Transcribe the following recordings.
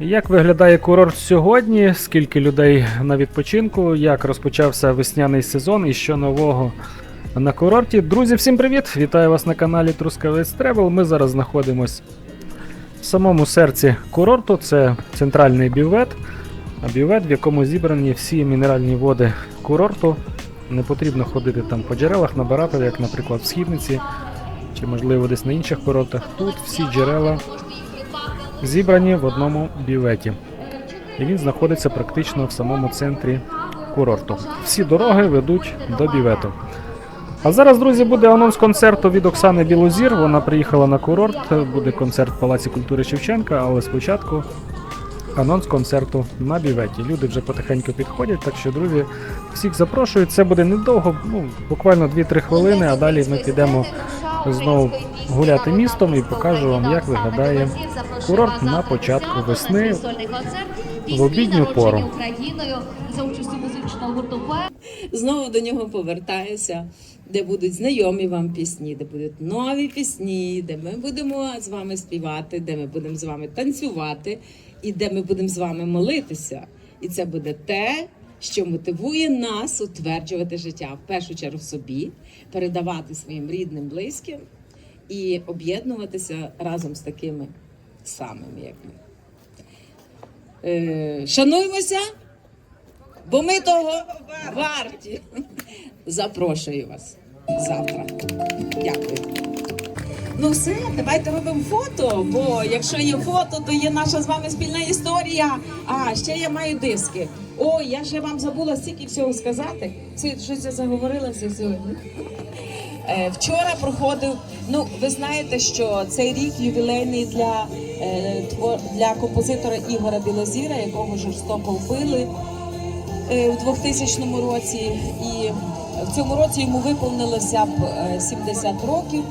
Як виглядає курорт сьогодні? Скільки людей на відпочинку? Як розпочався весняний сезон і що нового на курорті? Друзі, всім привіт! Вітаю вас на каналі Трускавець Тревел. Ми зараз знаходимось в самому серці курорту. Це центральний бювет. Бювет, в якому зібрані всі мінеральні води курорту. Не потрібно ходити там по джерелах, набирати, як, наприклад, в східниці чи, можливо, десь на інших курортах. Тут всі джерела зібрані в одному бюветі. І він знаходиться практично в самому центрі курорту. Всі дороги ведуть до бювету. А зараз, друзі, буде анонс концерту від Оксани Білозір. Вона приїхала на курорт. Буде концерт в Палаці культури Шевченка, але спочатку анонс концерту на бюветі. Люди вже потихеньку підходять, так що, друзі, всіх запрошую. Це буде недовго, ну, буквально 2-3 хвилини, а далі ми підемо знову гуляти містом і покажу вам, як виглядає курорт на початку весни в обідню пору. Україною за участю музичного гурту знову до нього повертаюся, де будуть знайомі вам пісні, де будуть нові пісні, де ми будемо з вами співати, де ми будемо з вами танцювати, і де ми будемо з вами молитися. І це буде те, що мотивує нас утверджувати життя в першу чергу собі, передавати своїм рідним, близьким і об'єднуватися разом з такими самими, як ми. Е, шануймося, бо ми того варті. Запрошую вас завтра. Дякую. Ну все, давайте робимо фото, бо якщо є фото, то є наша з вами спільна історія. А ще я маю диски. Ой, я ще вам забула стільки всього сказати. Це щось я заговорила все сьогодні. Е, Вчора проходив. Ну, ви знаєте, що цей рік ювілейний для, е, для композитора Ігора Білозіра, якого жорстоко вбили е, у 2000 році. І в цьому році йому виповнилося б е, 70 років.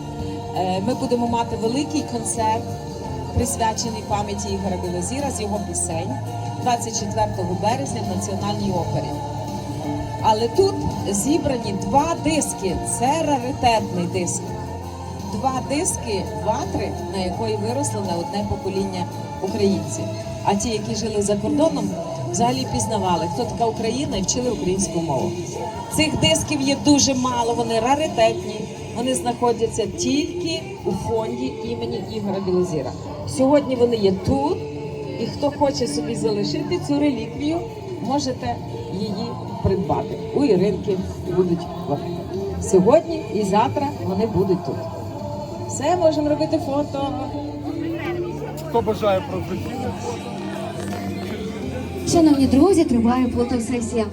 Ми будемо мати великий концерт, присвячений пам'яті Ігоря Білозіра з його пісень 24 березня в Національній опері. Але тут зібрані два диски. Це раритетний диск. Два диски ватри, на якої виросло не одне покоління українців. А ті, які жили за кордоном, взагалі пізнавали, хто така Україна і вчили українську мову. Цих дисків є дуже мало, вони раритетні. Вони знаходяться тільки у фонді імені Ігора Білозіра. Сьогодні вони є тут, і хто хоче собі залишити цю реліквію, можете її придбати. У Іринки будуть. Сьогодні і завтра вони будуть тут. Все, можемо робити фото. Хто бажає про Шановні друзі, триває фотосесія.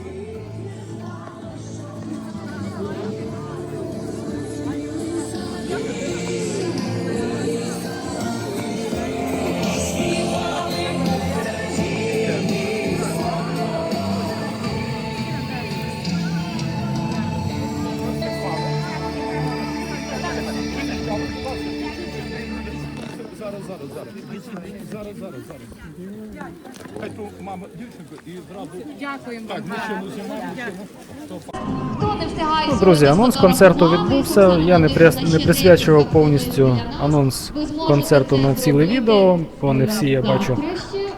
Ну, друзі, анонс концерту відбувся. Я не, не присвячував повністю анонс концерту на ціле відео, бо не всі я бачу.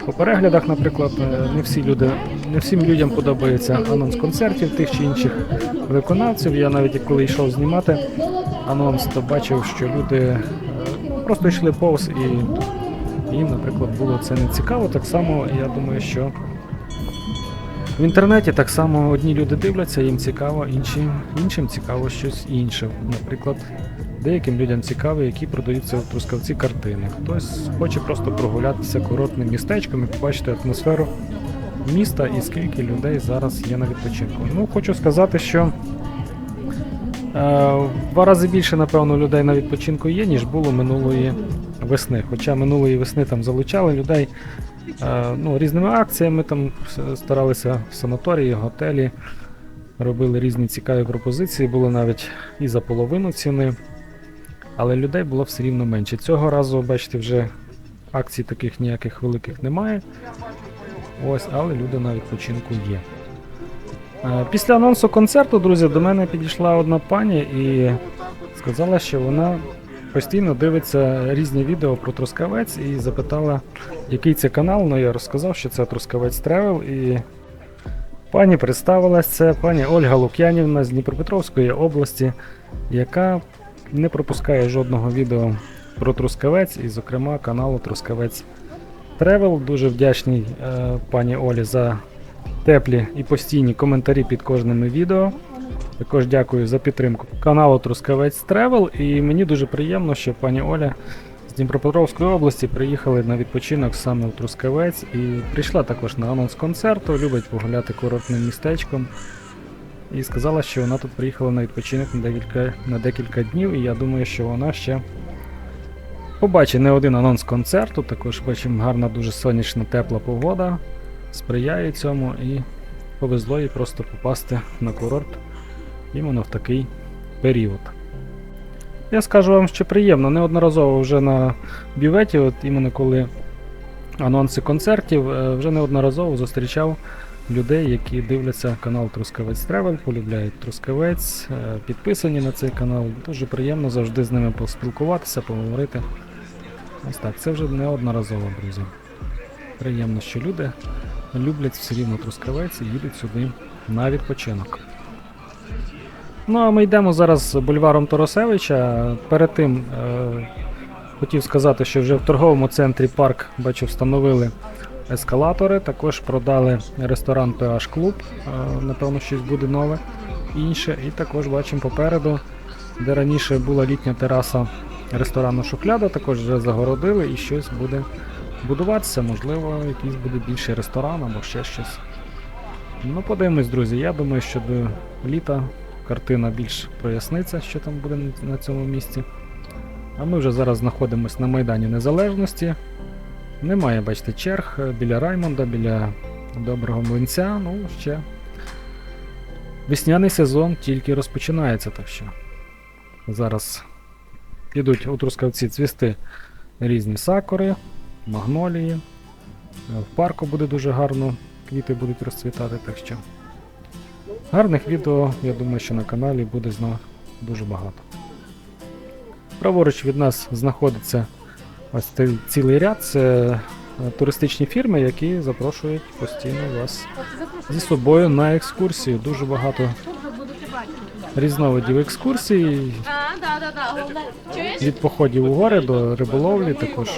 По переглядах, наприклад, е, не всі люди, не всім людям подобається анонс концертів тих чи інших виконавців. Я навіть коли йшов знімати анонс, то бачив, що люди е, просто йшли повз і їм, наприклад, було це не цікаво. Так само я думаю, що в інтернеті так само одні люди дивляться, їм цікаво, інші, іншим цікаво щось інше. Наприклад, деяким людям цікаво, які продаються в Трускавці картини. Хтось хоче просто прогулятися курортним містечком і побачити атмосферу міста і скільки людей зараз є на відпочинку. Ну, хочу сказати, що в два рази більше, напевно, людей на відпочинку є, ніж було минулої весни. Хоча минулої весни там залучали людей е, ну, різними акціями, там старалися в санаторії, готелі, робили різні цікаві пропозиції, було навіть і за половину ціни. Але людей було все рівно менше. Цього разу, бачите, вже акцій таких ніяких великих немає. Ось, але люди на відпочинку є. Е, Після анонсу концерту, друзі, до мене підійшла одна пані і сказала, що вона постійно дивиться різні відео про Трускавець і запитала, який це канал. Ну я розказав, що це Трускавець Тревел. І пані представилась, це пані Ольга Лук'янівна з Дніпропетровської області, яка не пропускає жодного відео про Трускавець, і, зокрема, каналу Трускавець Тревел. Дуже вдячний е, пані Олі за теплі і постійні коментарі під кожними відео. Також дякую за підтримку каналу Трускавець Тревел. І мені дуже приємно, що пані Оля з Дніпропетровської області приїхали на відпочинок саме в Трускавець і прийшла також на анонс концерту, любить погуляти курортним містечком. І сказала, що вона тут приїхала на відпочинок на декілька, на декілька днів, і я думаю, що вона ще побачить не один анонс концерту. Також бачимо гарна, дуже сонячна, тепла погода. Сприяє цьому і повезло їй просто попасти на курорт іменно в такий період. Я скажу вам, що приємно, неодноразово вже на бюветі, от іменно коли анонси концертів, е, вже неодноразово зустрічав людей, які дивляться канал Трускавець Тревел, полюбляють Трускавець, е, підписані на цей канал. Дуже приємно завжди з ними поспілкуватися, поговорити. Ось так, це вже неодноразово, друзі. Приємно, що люди люблять все рівно Трускавець і їдуть сюди на відпочинок. Ну а ми йдемо зараз бульваром Торосевича. Перед тим е, хотів сказати, що вже в торговому центрі парк, бачу, встановили ескалатори. Також продали ресторан PH Club, е, напевно, щось буде нове інше. І також бачимо попереду, де раніше була літня тераса ресторану Шухляда, також вже загородили і щось буде будуватися. Можливо, якийсь буде більший ресторан або ще щось. Ну, подивимось, друзі. Я думаю, що до літа картина більш проясниться, що там буде на- цьому місці. А ми вже зараз знаходимося на Майдані Незалежності. Немає, бачите, черг е, біля Раймонда, біля Доброго Млинця. Ну, ще весняний сезон тільки розпочинається, так що зараз підуть у Трускавці цвісти різні сакури, магнолії. Е, В парку буде дуже гарно, квіти будуть розцвітати, так що. Гарних відео, я думаю, що на каналі буде знову дуже багато. Праворуч від нас знаходиться ось цей цілий ряд. Це е, туристичні фірми, які запрошують постійно вас зі собою на екскурсію. Дуже багато різновидів екскурсій. Від походів у гори до риболовлі також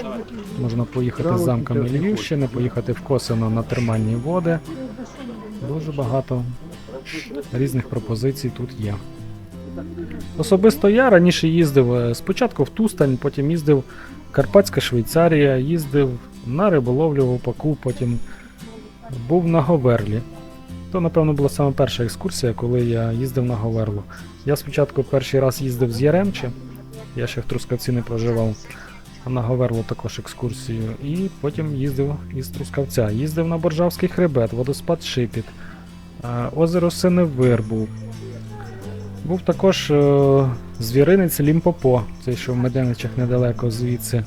можна поїхати з замками Львівщини, поїхати в Косино на термальні води. Дуже багато різних пропозицій тут є. Особисто я раніше їздив е, спочатку в Тустань, потім їздив Карпатська Швейцарія, їздив на риболовлю в Опаку, потім був на Говерлі. То, напевно, була саме перша екскурсія, коли я їздив на Говерлу. Я спочатку перший раз їздив з Яремче, я ще в Трускавці не проживав, на Говерлу також екскурсію. І потім їздив із Трускавця. Їздив на Боржавський хребет, водоспад Шипіт, е, озеро Синевир був. Був також е, звіринець Лімпопо, цей що в Меденичах недалеко звідси.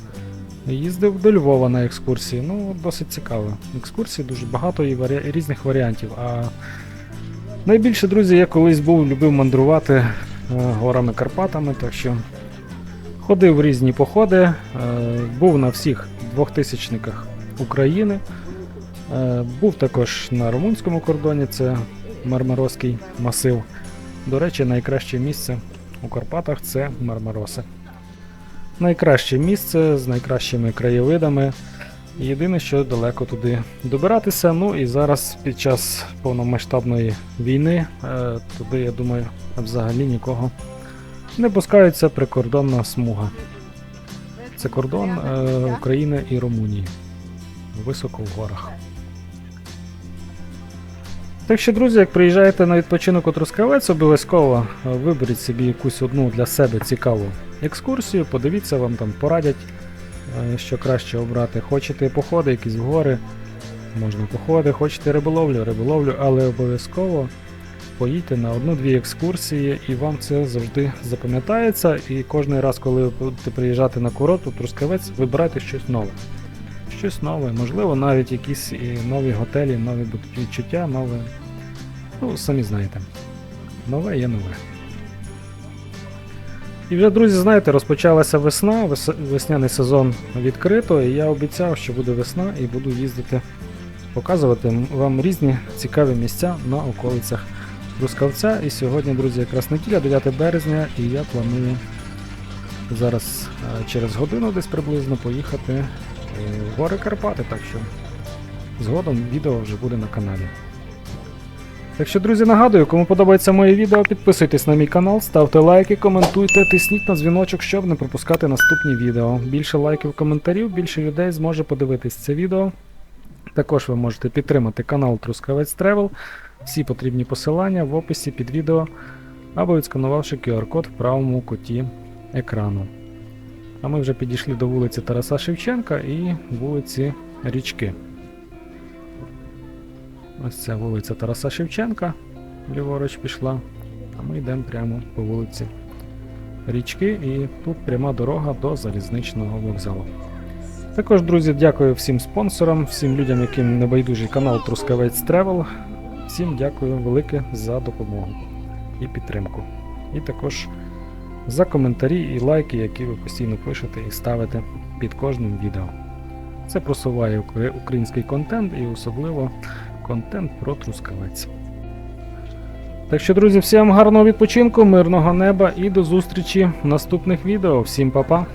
Їздив до Львова на екскурсії. Ну, досить цікаво. Екскурсій дуже багато і варі... різних варіантів. А найбільше, друзі, я колись був, любив мандрувати е, горами Карпатами, так що ходив в різні походи, е, був на всіх двохтисячниках України. Е, був також на румунському кордоні, це Мармарозький масив. До речі, найкраще місце у Карпатах це Мармароси. Найкраще місце з найкращими краєвидами. Єдине, що далеко туди добиратися. Ну і зараз під час повномасштабної війни е, туди, я думаю, взагалі нікого не пускаються прикордонна смуга. Це кордон е, України і Румунії. Високо в горах. Так що, друзі, як приїжджаєте на відпочинок у Трускавець, обов'язково е, виберіть собі якусь одну для себе цікаву екскурсію, подивіться, вам там порадять, е, що краще обрати. Хочете походи, якісь в гори, можна походи, хочете риболовлю, риболовлю, але обов'язково поїдьте на одну-дві екскурсії, і вам це завжди запам'ятається. І кожен раз, коли ви будете приїжджати на курорт у Трускавець, вибирайте щось нове. Щось нове, можливо, навіть якісь нові готелі, нові відчуття, нове. Ну, самі знаєте. Нове є нове. І вже, друзі, знаєте, розпочалася весна, весняний сезон відкрито, і я обіцяв, що буде весна і буду їздити, показувати вам різні цікаві місця на околицях Трускавця. І сьогодні, друзі, якраз неділя, 9 березня, і я планую зараз е, через годину десь приблизно поїхати е, в гори Карпати, так що згодом відео вже буде на каналі. Так що, друзі, нагадую, кому подобається моє відео, підписуйтесь на мій канал, ставте лайки, коментуйте, тисніть на дзвіночок, щоб не пропускати наступні відео. Більше лайків, коментарів, більше людей зможе подивитись це відео. Також ви можете підтримати канал Трускавець Тревел. Всі потрібні посилання в описі під відео або відсканувавши QR-код в правому куті екрану. А ми вже підійшли до вулиці Тараса Шевченка і вулиці Річки. Ось це вулиця Тараса Шевченка, ліворуч пішла, а ми йдемо прямо по вулиці Річки, і тут пряма дорога до залізничного вокзалу. Також, друзі, дякую всім спонсорам, всім людям, яким небайдужий канал Трускавець Тревел. Всім дякую велике за допомогу і підтримку. І також за коментарі і лайки, які ви постійно пишете і ставите під кожним відео. Це просуває український контент і особливо контент про трускавець. Так що, друзі, всім гарного відпочинку, мирного неба і до зустрічі в наступних відео. Всім па-па!